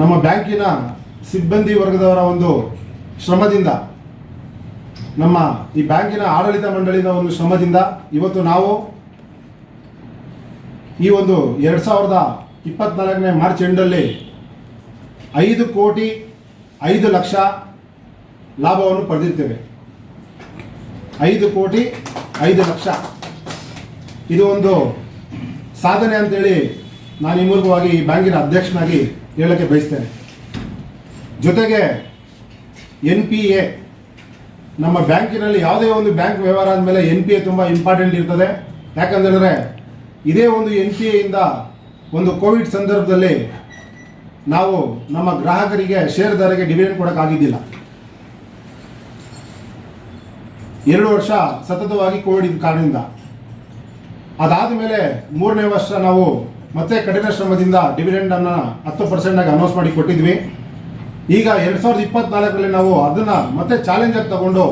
ನಮ್ಮ ಬ್ಯಾಂಕಿನ ಸಿಬ್ಬಂದಿ ವರ್ಗದವರ ಒಂದು ಶ್ರಮದಿಂದ, ನಮ್ಮ ಈ ಬ್ಯಾಂಕಿನ ಆಡಳಿತ ಮಂಡಳಿನ ಒಂದು ಶ್ರಮದಿಂದ ಇವತ್ತು ನಾವು ಈ ಒಂದು ಎರಡು ಸಾವಿರದ ಇಪ್ಪತ್ನಾಲ್ಕನೇ ಮಾರ್ಚ್ ಎಂಡಲ್ಲಿ ಐದು ಕೋಟಿ ಐದು ಲಕ್ಷ ಲಾಭವನ್ನು ಪಡೆದಿರ್ತೇವೆ. ಐದು ಕೋಟಿ ಐದು ಲಕ್ಷ. ಇದು ಒಂದು ಸಾಧನೆ ಅಂತೇಳಿ ನಾನು ಈ ಮೂಲಕವಾಗಿ ಈ ಬ್ಯಾಂಕಿನ ಅಧ್ಯಕ್ಷನಾಗಿ ಹೇಳಕ್ಕೆ ಬಯಸ್ತೇನೆ. ಜೊತೆಗೆ ಎನ್ ಪಿ ಎ ನಮ್ಮ ಬ್ಯಾಂಕಿನಲ್ಲಿ ಯಾವುದೇ ಒಂದು ಬ್ಯಾಂಕ್ ವ್ಯವಹಾರ ಆದಮೇಲೆ ಎನ್ ಪಿ ಎ ತುಂಬ ಇಂಪಾರ್ಟೆಂಟ್ ಇರ್ತದೆ. ಯಾಕಂತೇಳಿದ್ರೆ ಇದೇ ಒಂದು ಎನ್ ಪಿ ಎಯಿಂದ ಒಂದು ಕೋವಿಡ್ ಸಂದರ್ಭದಲ್ಲಿ ನಾವು ನಮ್ಮ ಗ್ರಾಹಕರಿಗೆ ಷೇರುದಾರರಿಗೆ ಡಿವಿಡೆಂಡ್ ಕೊಡೋಕ್ಕಾಗಿದ್ದಿಲ್ಲ ಎರಡು ವರ್ಷ ಸತತವಾಗಿ ಕೋವಿಡ್ ಕಾರಣದಿಂದ. ಅದಾದ ಮೇಲೆ ಮೂರನೇ ವರ್ಷ ನಾವು ಮತ್ತೆ ಕಠಿಣ ಶ್ರಮದಿಂದ ಡಿವಿಡೆಂಡ್ ಅನ್ನ ಹತ್ತು ಪರ್ಸೆಂಟ್ ಆಗಿ ಅನೌನ್ಸ್ ಮಾಡಿ ಕೊಟ್ಟಿದ್ವಿ. ಈಗ ಎರಡ್ ಸಾವಿರದ ಇಪ್ಪತ್ನಾಲ್ಕರಲ್ಲಿ ನಾವು ಅದನ್ನ ಮತ್ತೆ ಚಾಲೆಂಜ್ ಆಗಿ ತಗೊಂಡು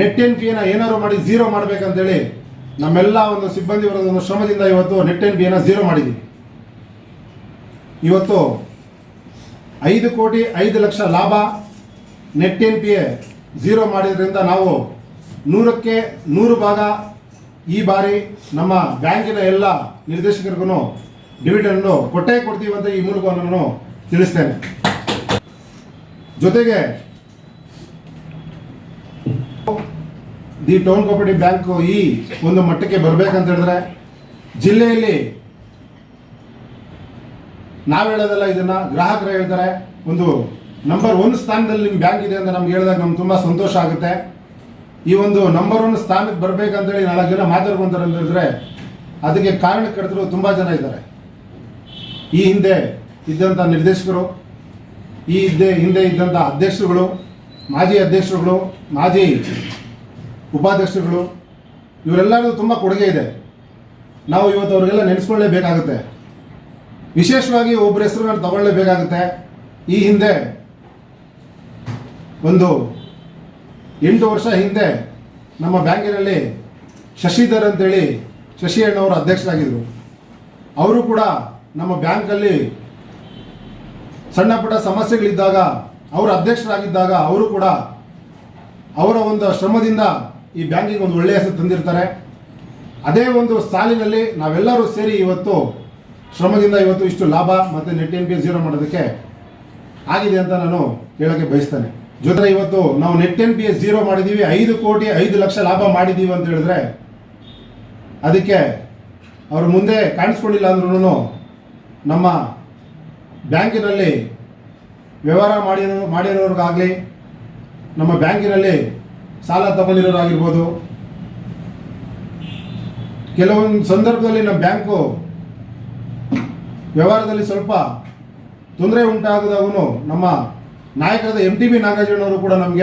ನೆಟ್ ಎನ್ ಪಿ ಏನಾದ್ರು ಮಾಡಿ ಝೀರೋ ಮಾಡ್ಬೇಕಂತೇಳಿ ನಮ್ಮೆಲ್ಲ ಒಂದು ಸಿಬ್ಬಂದಿ ವರ್ಗದ ಒಂದು ಶ್ರಮದಿಂದ ಇವತ್ತು ನೆಟ್ ಎನ್ ಪಿ ಝೀರೋ ಮಾಡಿದ್ವಿ. ಇವತ್ತು ಐದು ಕೋಟಿ ಐದು ಲಕ್ಷ ಲಾಭ net N P A zero ಮಾಡಿದ್ರಿಂದ ನಾವು ನೂರಕ್ಕೆ ನೂರು ಭಾಗ ಈ ಬಾರಿ ನಮ್ಮ ಬ್ಯಾಂಕಿನ ಎಲ್ಲ ನಿರ್ದೇಶಕರಿಗೂ ಡಿವಿಡೆಂಡ್ ಕೊಟ್ಟೇ ಕೊಡ್ತೀವಿ ಅಂತ ಈ ಮೂಲಕ ನಾನು ತಿಳಿಸ್ತೇನೆ. ಜೊತೆಗೆ ದಿ ಟೌನ್ ಕೋಪರೇಟಿವ್ ಬ್ಯಾಂಕ್ ಈ ಒಂದು ಮಟ್ಟಕ್ಕೆ ಬರಬೇಕಂತ ಹೇಳಿದ್ರೆ ಜಿಲ್ಲೆಯಲ್ಲಿ ನಾವು ಹೇಳೋದಲ್ಲ ಇದನ್ನ ಗ್ರಾಹಕರು ಹೇಳ್ತಾರೆ. ಒಂದು ನಂಬರ್ ಒನ್ ಸ್ಥಾನದಲ್ಲಿ ನಿಮ್ಮ ಬ್ಯಾಂಕ್ ಇದೆ ಅಂತ ನಮ್ಗೆ ಹೇಳಿದಾಗ ನಮ್ಗೆ ತುಂಬಾ ಸಂತೋಷ ಆಗುತ್ತೆ. ಈ ಒಂದು ನಂಬರ್ ಒನ್ ಸ್ಥಾನಕ್ಕೆ ಬರ್ಬೇಕಂತೇಳಿ ನಾಲ್ಕು ಜನ ಮಾತಾಡ್ಕೊಂತಾರೆ ಅದಕ್ಕೆ ಕಾರಣ ಕಾರಣಕರ್ತರು ತುಂಬಾ ಜನ ಇದ್ದಾರೆ. ಈ ಹಿಂದೆ ಇದ್ದಂಥ ನಿರ್ದೇಶಕರು, ಈ ಹಿಂದೆ ಹಿಂದೆ ಇದ್ದಂಥ ಅಧ್ಯಕ್ಷರುಗಳು, ಮಾಜಿ ಅಧ್ಯಕ್ಷರುಗಳು, ಮಾಜಿ ಉಪಾಧ್ಯಕ್ಷರುಗಳು, ಇವರೆಲ್ಲರೂ ತುಂಬ ಕೊಡುಗೆ ಇದೆ. ನಾವು ಇವತ್ತು ಅವರಿಗೆಲ್ಲ ನೆನೆಸ್ಕೊಳ್ಳೇಬೇಕಾಗುತ್ತೆ. ವಿಶೇಷವಾಗಿ ಒಬ್ಬರ ಹೆಸರು ನಾನು ತಗೊಳ್ಳೇಬೇಕಾಗುತ್ತೆ. ಈ ಹಿಂದೆ ಒಂದು ಎಂಟು ವರ್ಷ ಹಿಂದೆ ನಮ್ಮ ಬ್ಯಾಂಕಿನಲ್ಲಿ ಶಶಿಧರ್ ಅಂತೇಳಿ ಶಶಿ ಅಣ್ಣವರು ಅಧ್ಯಕ್ಷರಾಗಿದ್ದರು. ಅವರು ಕೂಡ ನಮ್ಮ ಬ್ಯಾಂಕಲ್ಲಿ ಸಣ್ಣ ಪುಟ್ಟ ಸಮಸ್ಯೆಗಳಿದ್ದಾಗ, ಅವರು ಅಧ್ಯಕ್ಷರಾಗಿದ್ದಾಗ ಅವರು ಕೂಡ ಅವರ ಒಂದು ಶ್ರಮದಿಂದ ಈ ಬ್ಯಾಂಕಿಗೆ ಒಂದು ಒಳ್ಳೆಯ ಹೆಸರು ತಂದಿರ್ತಾರೆ. ಅದೇ ಒಂದು ಸಾಲಿನಲ್ಲಿ ನಾವೆಲ್ಲರೂ ಸೇರಿ ಇವತ್ತು ಶ್ರಮದಿಂದ ಇವತ್ತು ಇಷ್ಟು ಲಾಭ ಮತ್ತು ನೆಟ್ ಎನ್ ಪಿ ಜೀರೋ ಮಾಡೋದಕ್ಕೆ ಆಗಿದೆ ಅಂತ ನಾನು ಹೇಳೋಕ್ಕೆ ಬಯಸ್ತೇನೆ. ಜೊತೆ ಇವತ್ತು ನಾವು net N P S zero ಮಾಡಿದ್ದೀವಿ ಐದು ಕೋಟಿ, ಐದು ಲಕ್ಷ ಲಾಭ ಮಾಡಿದ್ದೀವಿ ಅಂತ ಹೇಳಿದ್ರೆ ಅದಕ್ಕೆ ಅವರು ಮುಂದೆ ಕಾಣಿಸ್ಕೊಂಡಿಲ್ಲ ಅಂದ್ರೂ ನಮ್ಮ ಬ್ಯಾಂಕಿನಲ್ಲಿ ವ್ಯವಹಾರ ಮಾಡಿರೋ, ಮಾಡಿರೋರಿಗಾಗಲಿ, ನಮ್ಮ ಬ್ಯಾಂಕಿನಲ್ಲಿ ಸಾಲ ತಗೊಂಡಿರೋರಾಗಿರ್ಬೋದು. ಕೆಲವೊಂದು ಸಂದರ್ಭದಲ್ಲಿ ನಮ್ಮ ಬ್ಯಾಂಕು ವ್ಯವಹಾರದಲ್ಲಿ ಸ್ವಲ್ಪ ತೊಂದರೆ ಉಂಟಾಗದಾಗೂ ನಮ್ಮ ನಾಯಕರಾದ ಎಂ ಟಿ ಬಿ ನಾಗರಾಜಣ್ಣವರು ಕೂಡ ನಮಗೆ